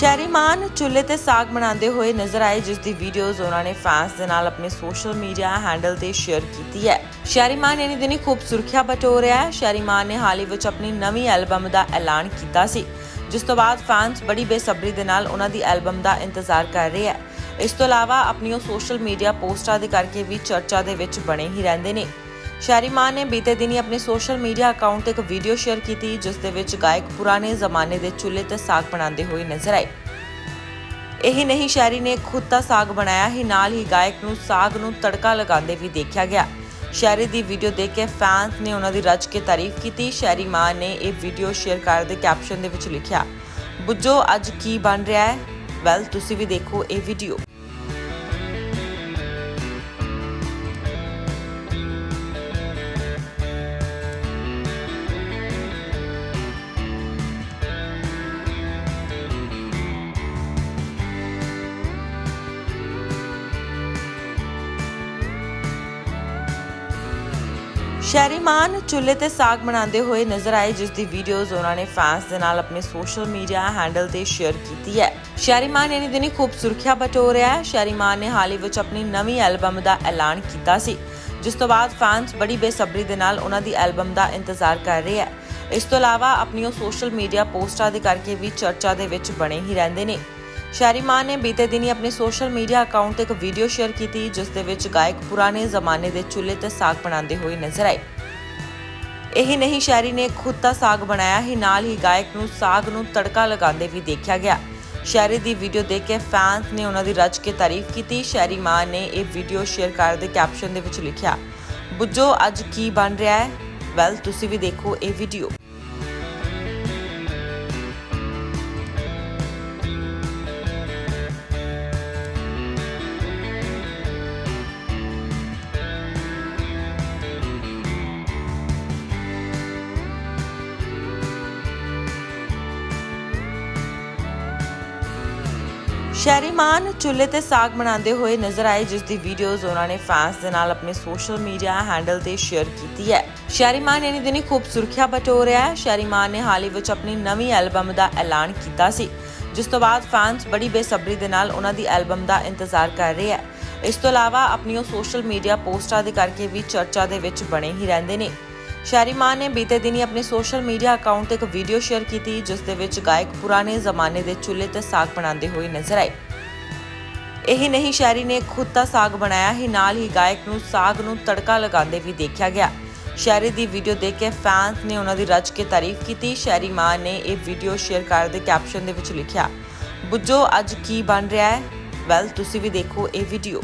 ਸ਼ਹਿਰੀ ਮਾਨ ਚੁੱਲ੍ਹੇ ਤੇ ਸਾਗ ਬਣਾਉਂਦੇ ਹੋਏ ਨਜ਼ਰ ਆਏ, ਜਿਸ ਦੀ ਵੀਡੀਓਜ਼ ਉਹਨਾਂ ਨੇ ਫੈਨਸ ਦੇ ਨਾਲ ਆਪਣੇ ਸੋਸ਼ਲ ਮੀਡੀਆ ਹੈਂਡਲ ਤੇ ਸ਼ੇਅਰ ਕੀਤੀ ਹੈ। ਸ਼ਹਿਰੀ ਮਾਨ ਇਨੀ ਦਿਨੀ ਖੂਬ ਸੁਰਖੀਆਂ ਬਟੋ ਰਿਹਾ ਹੈ। ਸ਼ਹਿਰੀ ਮਾਨ ਨੇ ਹਾਲ ਹੀ ਵਿੱਚ ਆਪਣੀ ਨਵੀਂ ਐਲਬਮ ਦਾ ਐਲਾਨ ਕੀਤਾ ਸੀ, ਜਿਸ ਤੋਂ ਬਾਅਦ ਫੈਨਸ ਬੜੀ ਬੇਸਬਰੀ ਦੇ ਨਾਲ ਉਹਨਾਂ ਦੀ ਐਲਬਮ ਦਾ ਇੰਤਜ਼ਾਰ ਕਰ ਰਹੇ ਹੈ। ਇਸ ਤੋਂ ਇਲਾਵਾ ਆਪਣੀ ਉਹ ਸੋਸ਼ਲ ਮੀਡੀਆ ਪੋਸਟਾਂ ਦੇ ਕਰਕੇ ਵੀ ਚਰਚਾ ਦੇ ਵਿੱਚ ਬਣੇ ਹੀ ਰਹਿੰਦੇ ਨੇ। ਸ਼ਹਿਰੀ ਮਾਨ ਨੇ ਬੀਤੇ ਦਿਨੀ ਆਪਣੇ ਸੋਸ਼ਲ ਮੀਡੀਆ ਅਕਾਊਂਟ ਤੇ ਇੱਕ ਵੀਡੀਓ ਸ਼ੇਅਰ ਕੀਤੀ, ਜਿਸ ਦੇ ਵਿੱਚ ਗਾਇਕ ਪੁਰਾਣੇ ਜ਼ਮਾਨੇ ਦੇ ਚੁੱਲ੍ਹੇ ਤੇ ਸਾਗ ਬਣਾਉਂਦੇ ਹੋਏ ਨਜ਼ਰ ਆਏ। ਇਹੀ ਨਹੀਂ ਸ਼ਹਿਰੀ ਨੇ ਖੁਦ ਦਾ ਸਾਗ ਬਣਾਇਆ, ਹੀ ਨਾਲ ਹੀ ਗਾਇਕ ਨੂੰ ਸਾਗ ਨੂੰ ਤੜਕਾ ਲਗਾਉਂਦੇ ਵੀ ਦੇਖਿਆ ਗਿਆ। ਸ਼ਹਿਰੀ ਦੀ ਵੀਡੀਓ ਦੇਖ ਕੇ ਫੈਨਸ ਨੇ ਉਹਨਾਂ ਦੀ ਰੱਜ ਕੇ ਤਾਰੀਫ ਕੀਤੀ। ਸ਼ਹਿਰੀ ਮਾਨ ਨੇ ਇਹ ਵੀਡੀਓ ਸ਼ੇਅਰ ਕਰਦੇ ਕੈਪਸ਼ਨ ਦੇ ਵਿੱਚ ਲਿਖਿਆ, ਬੁੱਝੋ, ਅੱਜ ਕੀ ਬਣ ਰਿਹਾ ਹੈ? ਵੈਲ ਤੁਸੀਂ ਵੀ ਦੇਖੋ ਇਹ ਵੀਡੀਓ। ਸ਼ਹਿਰੀ ਮਾਨ ਚੁੱਲ੍ਹੇ ਤੇ ਸਾਗ ਬਣਾਉਂਦੇ ਹੋਏ ਨਜ਼ਰ ਆਏ, ਜਿਸ ਦੀ ਵੀਡੀਓਜ਼ ਉਹਨਾਂ ਨੇ ਫੈਨਸ ਦੇ ਨਾਲ ਆਪਣੇ ਸੋਸ਼ਲ ਮੀਡੀਆ ਹੈਂਡਲ ਤੇ ਸ਼ੇਅਰ ਕੀਤੀ ਹੈ। ਸ਼ਹਿਰੀ ਮਾਨ ਇਨੀ ਦਿਨੀ ਖੂਬ ਸੁਰਖੀਆਂ ਬਟੋ ਰਿਹਾ ਹੈ। ਸ਼ਹਿਰੀ ਮਾਨ ਨੇ ਹਾਲ ਹੀ ਵਿੱਚ ਆਪਣੀ ਨਵੀਂ ਐਲਬਮ ਦਾ ਐਲਾਨ ਕੀਤਾ ਸੀ, ਜਿਸ ਤੋਂ ਬਾਅਦ ਫੈਨਸ ਬੜੀ ਬੇਸਬਰੀ ਦੇ ਨਾਲ ਉਹਨਾਂ ਦੀ ਐਲਬਮ ਦਾ ਇੰਤਜ਼ਾਰ ਕਰ ਰਹੇ ਹੈ। ਇਸ ਤੋਂ ਇਲਾਵਾ ਆਪਣੀਆਂ ਉਹ ਸੋਸ਼ਲ ਮੀਡੀਆ ਪੋਸਟਾਂ ਦੇ ਕਰਕੇ ਵੀ ਚਰਚਾ ਦੇ ਵਿੱਚ ਬਣੇ ਹੀ ਰਹਿੰਦੇ ਨੇ। ਸ਼ਹਿਰੀ ਮਾਨ ਨੇ ਬੀਤੇ ਦਿਨੀ ਆਪਣੇ ਸੋਸ਼ਲ ਮੀਡੀਆ ਅਕਾਊਂਟ ਤੇ ਇੱਕ ਵੀਡੀਓ ਸ਼ੇਅਰ ਕੀਤੀ, ਜਿਸ ਦੇ ਵਿੱਚ ਗਾਇਕ ਪੁਰਾਣੇ ਜ਼ਮਾਨੇ ਦੇ ਚੁੱਲ੍ਹੇ ਤੇ ਸਾਗ ਬਣਾਉਂਦੇ ਹੋਏ ਨਜ਼ਰ ਆਏ। ਇਹੀ ਨਹੀਂ, ਸ਼ਹਿਰੀ ਨੇ ਖੁਦ ਦਾ ਸਾਗ ਬਣਾਇਆ, ਹੀ ਨਾਲ ਹੀ ਗਾਇਕ ਨੂੰ ਸਾਗ ਨੂੰ ਤੜਕਾ ਲਗਾਉਂਦੇ ਵੀ ਦੇਖਿਆ ਗਿਆ। ਸ਼ਹਿਰੀ ਦੀ ਵੀਡੀਓ ਦੇਖ ਕੇ ਫੈਨਸ ਨੇ ਉਹਨਾਂ ਦੀ ਰੱਜ ਕੇ ਤਾਰੀਫ ਕੀਤੀ। ਸ਼ਹਿਰੀ ਮਾਨ ਨੇ ਇਹ ਵੀਡੀਓ ਸ਼ੇਅਰ ਕਰਦੇ ਕੈਪਸ਼ਨ ਦੇ ਵਿੱਚ ਲਿਖਿਆ, ਬੁੱਝੋ, ਅੱਜ ਕੀ ਬਣ ਰਿਹਾ ਹੈ? ਵੈਲ ਤੁਸੀਂ ਵੀ ਦੇਖੋ ਇਹ ਵੀਡੀਓ। ਸ਼ਹਿਰੀ ਮਾਨ ਚੁੱਲ੍ਹੇ ਤੇ ਸਾਗ ਬਣਾਉਂਦੇ ਹੋਏ ਨਜ਼ਰ ਆਏ, ਜਿਸ ਦੀ ਵੀਡੀਓਜ਼ ਉਹਨਾਂ ਨੇ ਫੈਨਸ ਦੇ ਨਾਲ ਆਪਣੇ ਸੋਸ਼ਲ ਮੀਡੀਆ ਹੈਂਡਲ ਤੇ ਸ਼ੇਅਰ ਕੀਤੀ ਹੈ। ਸ਼ਹਿਰੀ ਮਾਨ ਇਨੀ ਦਿਨੀ ਖੂਬ ਸੁਰਖੀਆਂ ਬਟੋ ਰਿਹਾ ਹੈ। ਸ਼ਹਿਰੀ ਮਾਨ ਨੇ ਹਾਲ ਹੀ ਵਿੱਚ ਆਪਣੀ ਨਵੀਂ ਐਲਬਮ ਦਾ ਐਲਾਨ ਕੀਤਾ ਸੀ, ਜਿਸ ਤੋਂ ਬਾਅਦ ਫੈਨਸ ਬੜੀ ਬੇਸਬਰੀ ਦੇ ਨਾਲ ਉਹਨਾਂ ਦੀ ਐਲਬਮ ਦਾ ਇੰਤਜ਼ਾਰ ਕਰ ਰਹੇ ਹੈ। ਇਸ ਤੋਂ ਇਲਾਵਾ ਆਪਣੀ ਉਹ ਸੋਸ਼ਲ ਮੀਡੀਆ ਪੋਸਟਾਂ ਦੇ ਕਰਕੇ ਵੀ ਚਰਚਾ ਦੇ ਵਿੱਚ ਬਣੇ ਹੀ ਰਹਿੰਦੇ ਨੇ। ਸ਼ਹਿਰੀ ਮਾਨ ਨੇ ਬੀਤੇ ਦਿਨੀ ਆਪਣੇ ਸੋਸ਼ਲ ਮੀਡੀਆ ਅਕਾਊਂਟ ਤੇ ਇੱਕ ਵੀਡੀਓ ਸ਼ੇਅਰ ਕੀਤੀ, ਜਿਸ ਦੇ ਵਿੱਚ ਗਾਇਕ ਪੁਰਾਣੇ ਜ਼ਮਾਨੇ ਦੇ ਚੁੱਲ੍ਹੇ ਤੇ ਸਾਗ ਬਣਾਉਂਦੇ ਹੋਏ ਨਜ਼ਰ ਆਏ। ਇਹੀ ਨਹੀਂ, ਸ਼ਹਿਰੀ ਨੇ ਖੁਦ ਦਾ ਸਾਗ ਬਣਾਇਆ ਹੀ ਨਾਲ ਹੀ ਗਾਇਕ ਨੂੰ ਸਾਗ ਨੂੰ ਤੜਕਾ ਲਗਾਉਂਦੇ ਵੀ ਦੇਖਿਆ ਗਿਆ। ਸ਼ਹਿਰੀ ਦੀ ਵੀਡੀਓ ਦੇਖ ਕੇ ਫੈਨਸ ਨੇ ਉਹਨਾਂ ਦੀ ਰੱਜ ਕੇ ਤਾਰੀਫ ਕੀਤੀ। ਸ਼ਹਿਰੀ ਮਾਨ ਨੇ ਇਹ ਵੀਡੀਓ ਸ਼ੇਅਰ ਕਰਦੇ ਕੈਪਸ਼ਨ ਦੇ ਵਿੱਚ ਲਿਖਿਆ, ਬੁੱਝੋ, ਅੱਜ ਕੀ ਬਣ ਰਿਹਾ ਹੈ? ਵੈਲ ਤੁਸੀਂ ਵੀ ਦੇਖੋ ਇਹ ਵੀਡੀਓ।